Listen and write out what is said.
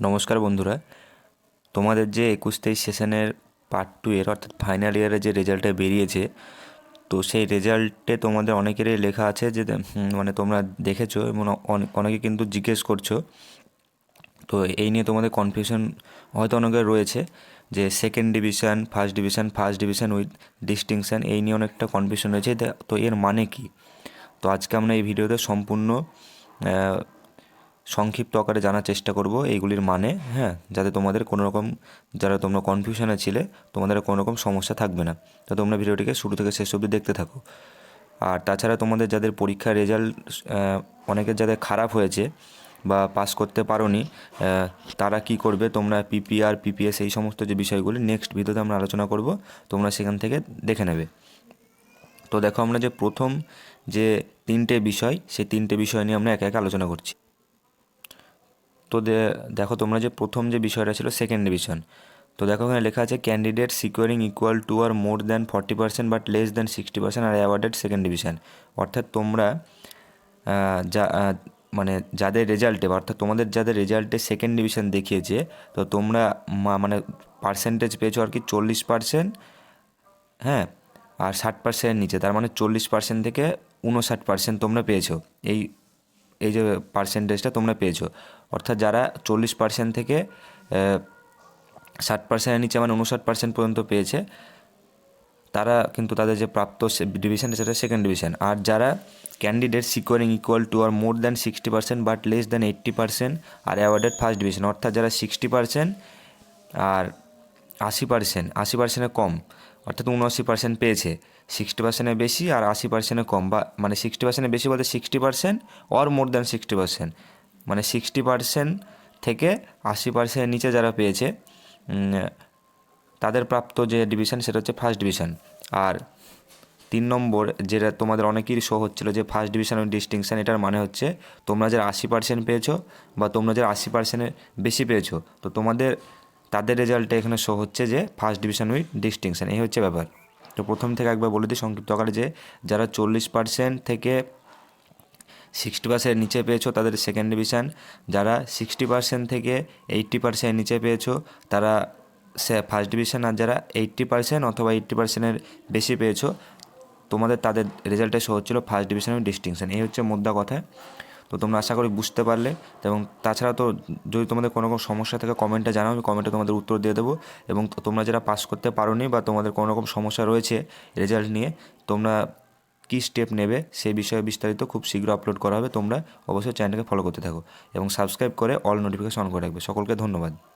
নমস্কার বন্ধুরা। তোমাদের যে একুশ তেইশ সেশনের পার্ট টু এর, অর্থাৎ ফাইনাল ইয়ারে যে রেজাল্টটা বেরিয়েছে, তো সেই রেজাল্টে তোমাদের অনেকেরই লেখা আছে যে মানে তোমরা দেখেছ এবং অনেকে কিন্তু জিজ্ঞেস করছ। তো এই নিয়ে তোমাদের কনফিউশন হয়তো অনেকের রয়েছে যে second division first division first division with distinction এই নিয়ে অনেকটা কনফিউশন রয়েছে। তা- এর মানে কি? তো আজকে আমরা এই ভিডিওতে সম্পূর্ণ সংক্ষিপ্ত আকারে জানার চেষ্টা করব, এইগুলির মানে হ্যাঁ যাতে তোমাদের কোনো রকম যারা তোমরা কনফিউশনে ছিলে, তোমাদের কোনো রকম সমস্যা থাকবে না। তো তোমরা ভিডিওটিকে শুরু থেকে শেষ অবধি দেখতে থাকো। আর তাছাড়া তোমাদের যাদের পরীক্ষার রেজাল্ট অনেকের যাদের খারাপ হয়েছে বা পাস করতে পারোনি তারা কি করবে, তোমরা পিপিআর পিপিএস এই সমস্ত যে বিষয়গুলি নেক্সট ভিডিওতে আমরা আলোচনা করব, তোমরা সেখান থেকে দেখে নেবে। তো দেখো, আমরা যে প্রথম যে তিনটে বিষয়, সেই তিনটে বিষয় নিয়ে আমরা একে একে আলোচনা করছি। তো দেখো তোমরা যে প্রথম যে বিষয়টা ছিল সেকেন্ড ডিভিশন তো দেখো এখানে লেখা আছে candidate securing equal to or more than forty percent but less than sixty percent are awarded second division অর্থাৎ তোমরা যা মানে যাদের রেজাল্টে অর্থাৎ তোমাদের যাদের রেজাল্টে সেকেন্ড ডিভিশন দেখিয়েছে, তো তোমরা মানে পার্সেন্টেজ পেয়েছ আর কি চল্লিশ পার্সেন্ট হ্যাঁ আর ষাট পার্সেন্ট নিচে, তার মানে চল্লিশ পার্সেন্ট থেকে উনষাট পার্সেন্ট তোমরা পেয়েছ। এই এই যে পার্সেন্টেজটা তোমরা পেয়েছ। অর্থাৎ যারা চল্লিশ পার্সেন্ট থেকে ষাট পার্সেন্টের নিচে মানে উনষাট পার্সেন্ট পর্যন্ত পেয়েছে, তারা কিন্তু তাদের যে প্রাপ্ত ডিভিশন সেটা সেকেন্ড ডিভিশন আর যারা candidate securing equal to or more than sixty percent but less than eighty percent are awarded first division অর্থাৎ যারা সিক্সটি পার্সেন্ট আর আশি পার্সেন্ট আশি পার্সেন্টের কম, অর্থাৎ উনআশি পার্সেন্ট পেয়েছে। সিক্সটি পার্সেন্টের বেশি আর আশি পার্সেন্টের কম, বা মানে সিক্সটি পার্সেন্টের বেশি বলতে sixty percent or more than sixty percent মানে সিক্সটি পার্সেন্ট থেকে আশি পার্সেন্টের নিচে যারা পেয়েছে তাদের প্রাপ্ত যে ডিভিশন সেটা হচ্ছে ফার্স্ট ডিভিশন আর তিন নম্বর যেটা তোমাদের অনেকেরই শো হচ্ছিল যে ফার্স্ট ডিভিশন ও ডিস্টিংশন এটার মানে হচ্ছে তোমরা যারা আশি পার্সেন্ট পেয়েছ বা তোমরা যারা আশি পার্সেন্টের বেশি পেয়েছ, তো তোমাদের তাদের রেজাল্টে এখানে শো হচ্ছে যে ফার্স্ট ডিভিশন উইথ ডিস্টিংশন এই হচ্ছে ব্যাপার। তো প্রথম থেকে একবার বলে দিই সংক্ষিপ্ত আকারে যে যারা চল্লিশ পার্সেন্ট থেকে সিক্সটি পার্সেন্ট নিচে পেয়েছ, তাদের সেকেন্ড ডিভিশন যারা সিক্সটি পার্সেন্ট থেকে এইট্টি পার্সেন্ট নিচে পেয়েছ, তারা সে ফার্স্ট ডিভিশন আর যারা এইট্টি পার্সেন্ট অথবা এইট্টি পার্সেন্টের বেশি পেয়েছ, তোমাদের তাদের রেজাল্টে শো হচ্ছিল ফার্স্ট ডিভিশন এবং ডিস্টিংশন এই হচ্ছে মোদ্দা কথা। তো তোমরা আশা করি বুঝতে পারলে এবং তাছাড়া তো যদি তোমাদের কোনো রকম সমস্যা থাকে কমেন্টে জানাও আমি কমেন্টে তোমাদের উত্তর দিয়ে দেবো এবং তোমরা যারা পাস করতে পারো বা তোমাদের কোনো রকম সমস্যা রয়েছে রেজাল্ট নিয়ে, তোমরা কী স্টেপ নেবে সেই বিষয়ে বিস্তারিত খুব শীঘ্র আপলোড করা হবে। তোমরা অবশ্যই চ্যানেলকে ফলো করতে থাকো এবং সাবস্ক্রাইব করে অল নোটিফিকেশন অন করে রাখবে। সকলকে ধন্যবাদ।